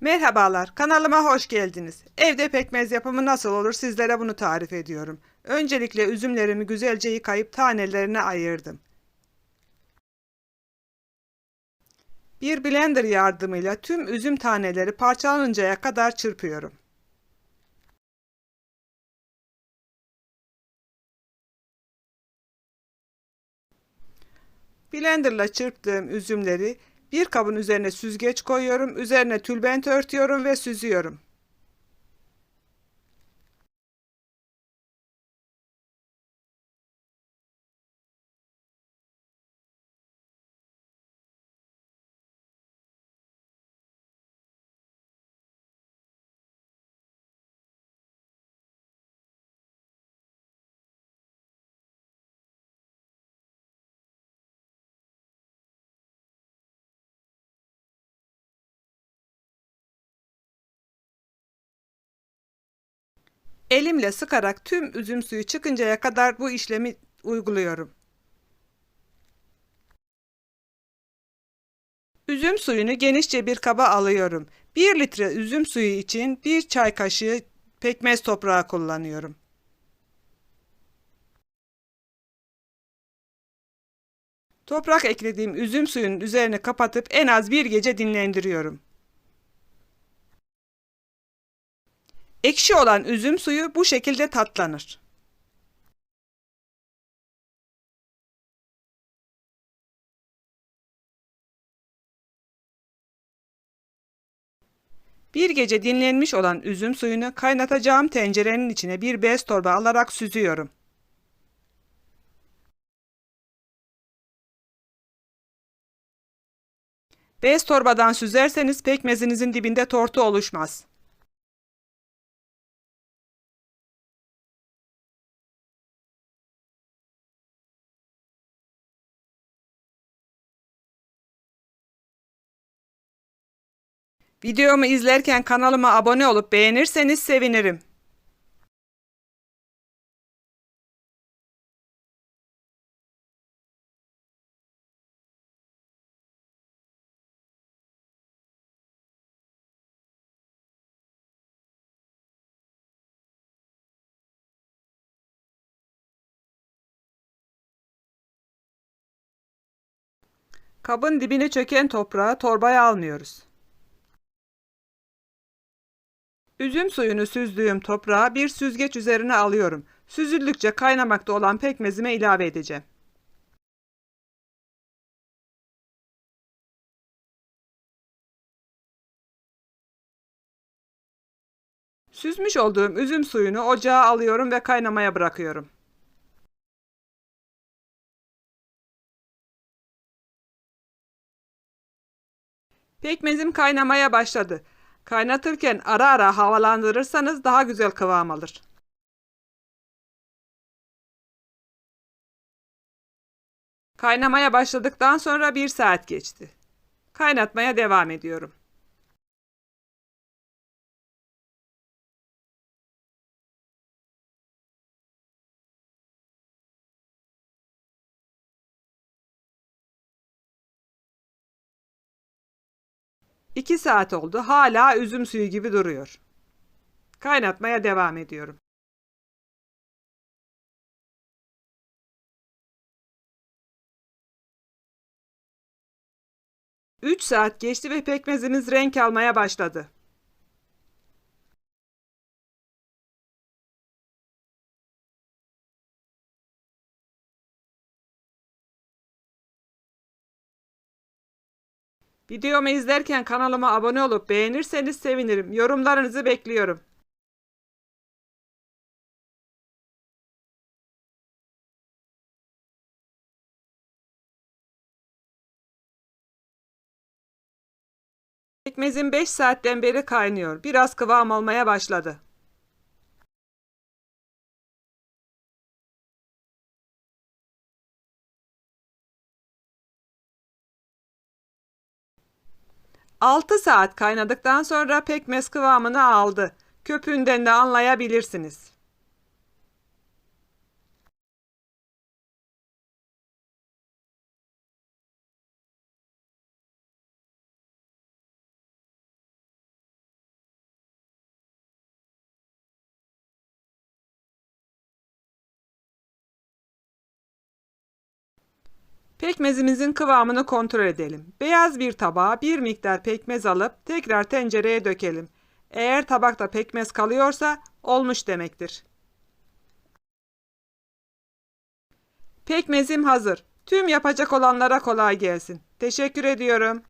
Merhabalar, kanalıma hoş geldiniz. Evde pekmez yapımı nasıl olur sizlere bunu tarif ediyorum. Öncelikle üzümlerimi güzelce yıkayıp tanelerine ayırdım. Bir blender yardımıyla tüm üzüm taneleri parçalanıncaya kadar çırpıyorum. Blenderla çırptığım üzümleri bir kabın üzerine süzgeç koyuyorum, üzerine tülbent örtüyorum ve süzüyorum. Elimle sıkarak tüm üzüm suyu çıkıncaya kadar bu işlemi uyguluyorum. Üzüm suyunu genişçe bir kaba alıyorum. 1 litre üzüm suyu için 1 çay kaşığı pekmez toprağı kullanıyorum. Toprak eklediğim üzüm suyunun üzerine kapatıp en az bir gece dinlendiriyorum. Ekşi olan üzüm suyu bu şekilde tatlanır. Bir gece dinlenmiş olan üzüm suyunu kaynatacağım tencerenin içine bir bez torba alarak süzüyorum. Bez torbadan süzerseniz pekmezinizin dibinde tortu oluşmaz. Videomu izlerken kanalıma abone olup beğenirseniz sevinirim. Kabın dibine çöken toprağı torbaya almıyoruz. Üzüm suyunu süzdüğüm toprağı bir süzgeç üzerine alıyorum. Süzüldükçe kaynamakta olan pekmezime ilave edeceğim. Süzmüş olduğum üzüm suyunu ocağa alıyorum ve kaynamaya bırakıyorum. Pekmezim kaynamaya başladı. Kaynatırken ara ara havalandırırsanız daha güzel kıvam alır. Kaynamaya başladıktan sonra bir saat geçti. Kaynatmaya devam ediyorum. İki saat oldu. Hala üzüm suyu gibi duruyor. Kaynatmaya devam ediyorum. Üç saat geçti ve pekmezimiz renk almaya başladı. Videomu izlerken kanalıma abone olup beğenirseniz sevinirim. Yorumlarınızı bekliyorum. Pekmezim 5 saatten beri kaynıyor. Biraz kıvam almaya başladı. Altı saat kaynadıktan sonra pekmez kıvamını aldı. Köpüğünden de anlayabilirsiniz. Pekmezimizin kıvamını kontrol edelim. Beyaz bir tabağa bir miktar pekmez alıp tekrar tencereye dökelim. Eğer tabakta pekmez kalıyorsa olmuş demektir. Pekmezim hazır. Tüm yapacak olanlara kolay gelsin. Teşekkür ediyorum.